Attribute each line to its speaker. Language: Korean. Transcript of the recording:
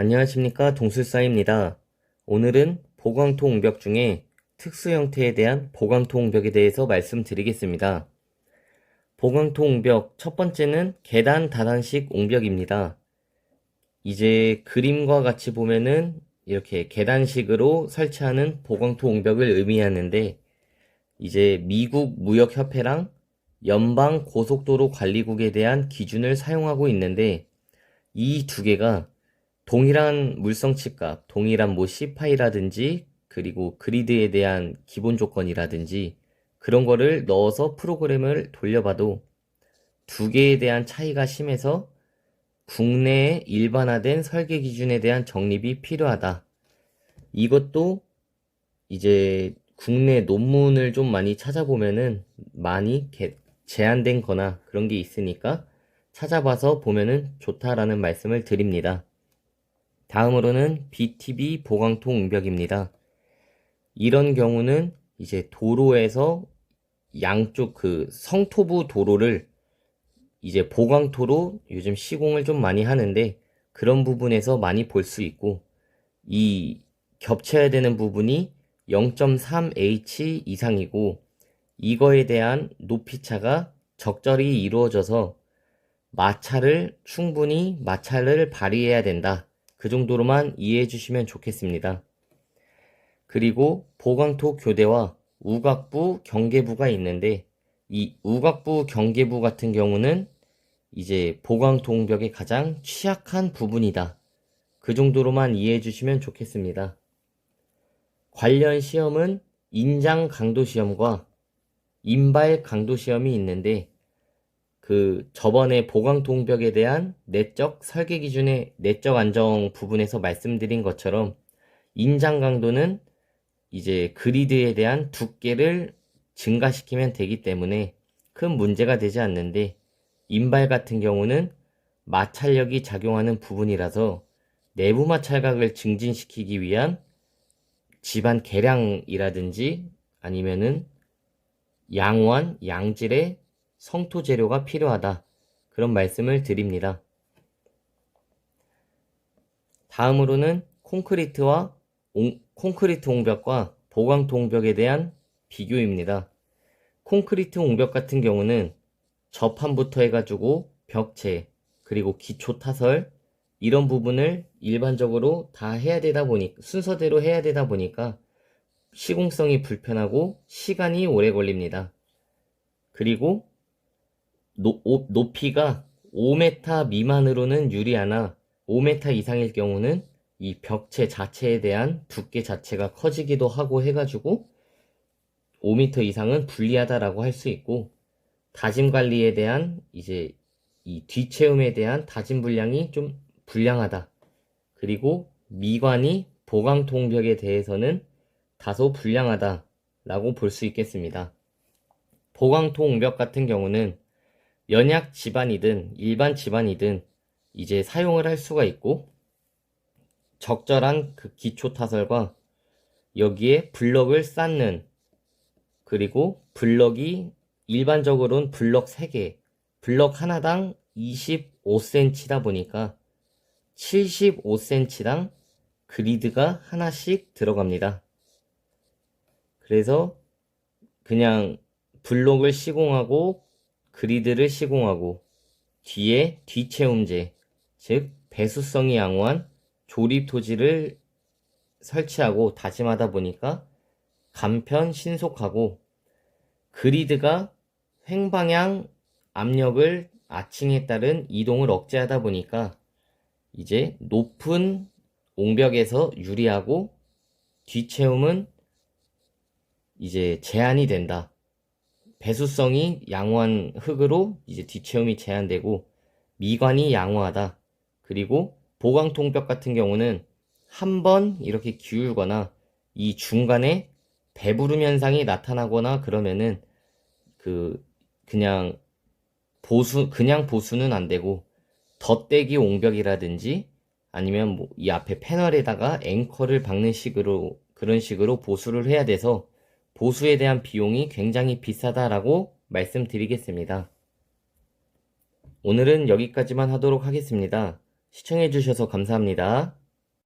Speaker 1: 안녕하십니까 동술사입니다. 오늘은 보강토 옹벽 중에 특수 형태에 대한 보강토 옹벽에 대해서 말씀드리겠습니다. 보강토 옹벽 첫 번째는 계단 다단식 옹벽입니다. 이제 그림과 같이 보면은 이렇게 계단식으로 설치하는 보강토 옹벽을 의미하는데 이제 미국 무역협회랑 연방 고속도로 관리국에 대한 기준을 사용하고 있는데 이 두 개가 동일한 물성 칩값, 동일한 뭐 C파이라든지 그리고 그리드에 대한 기본 조건이라든지 그런 거를 넣어서 프로그램을 돌려봐도 두 개에 대한 차이가 심해서 국내에 일반화된 설계 기준에 대한 정립이 필요하다. 이것도 이제 국내 논문을 좀 많이 찾아보면은 많이 개- 제한된 거나 그런 게 있으니까 찾아봐서 보면은 좋다라는 말씀을 드립니다. 다음으로는 BTB 보강통 옹벽입니다. 이런 경우는 이제 도로에서 양쪽 그 성토부 도로를 이제 보강토로 요즘 시공을 좀 많이 하는데 그런 부분에서 많이 볼 수 있고 이 겹쳐야 되는 부분이 0.3H 이상이고 이거에 대한 높이 차가 적절히 이루어져서 마찰을 충분히 마찰을 발휘해야 된다. 그 정도로만 이해해 주시면 좋겠습니다. 그리고 보강토 교대와 우각부 경계부가 있는데 이 우각부 경계부 같은 경우는 이제 보강통벽의 가장 취약한 부분이다. 그 정도로만 이해해 주시면 좋겠습니다. 관련 시험은 인장 강도 시험과 인발 강도 시험이 있는데 그 저번에 보강통벽에 대한 내적 설계 기준의 내적 안정 부분에서 말씀드린 것처럼 인장 강도는 이제 그리드에 대한 두께를 증가시키면 되기 때문에 큰 문제가 되지 않는데 인발 같은 경우는 마찰력이 작용하는 부분이라서 내부 마찰각을 증진시키기 위한 집안 계량이라든지 아니면은 양호한 양질의 성토 재료가 필요하다. 그런 말씀을 드립니다. 다음으로는 콘크리트와 옹- 콘크리트 옹벽과 보강토 옹벽에 대한 비교입니다. 콘크리트 옹벽 같은 경우는 접함부터 해가지고 벽체 그리고 기초 타설 이런 부분을 일반적으로 다 해야 되다 보니 순서대로 해야 되다 보니까 시공성이 불편하고 시간이 오래 걸립니다. 그리고 노- 오- 높이가 5m 미만으로는 유리하나 5m 이상일 경우는 이 벽체 자체에 대한 두께 자체가 커지기도 하고 해가지고 5m 이상은 불리하다라고 할 수 있고 다짐 관리에 대한 이제 이 뒤채움에 대한 다짐 분량이 좀 불량하다. 그리고 미관이 보강 통벽에 대해서는 다소 불량하다라고 볼 수 있겠습니다. 보강 통벽 같은 경우는 연약 집안이든 일반 집안이든 이제 사용을 할 수가 있고 적절한 그 기초 타설과 여기에 블럭을 쌓는 그리고 블럭이 일반적으로는 블럭 3개, 블럭 하나당 25cm다 보니까 75cm당 그리드가 하나씩 들어갑니다. 그래서 그냥 블록을 시공하고 그리드를 시공하고 뒤에 뒤채움제, 즉 배수성이 양호한 조립 토지를 설치하고 다짐하다 보니까 간편 신속하고 그리드가 횡방향 압력을 아칭에 따른 이동을 억제하다 보니까 이제 높은 옹벽에서 유리하고 뒤채움은 이제 제한이 된다. 배수성이 양호한 흙으로 이제 뒤채움이 제한되고 미관이 양호하다. 그리고 보강통벽 같은 경우는 한 번 이렇게 기울거나 이 중간에 배부름 현상이 나타나거나 그러면은 그 그냥 보수 그냥 보수는 안 되고 덧대기 옹벽이라든지 아니면 뭐 이 앞에 패널에다가 앵커를 박는 식으로 그런 식으로 보수를 해야 돼서 보수에 대한 비용이 굉장히 비싸다라고 말씀드리겠습니다. 오늘은 여기까지만 하도록 하겠습니다. 시청해주셔서 감사합니다.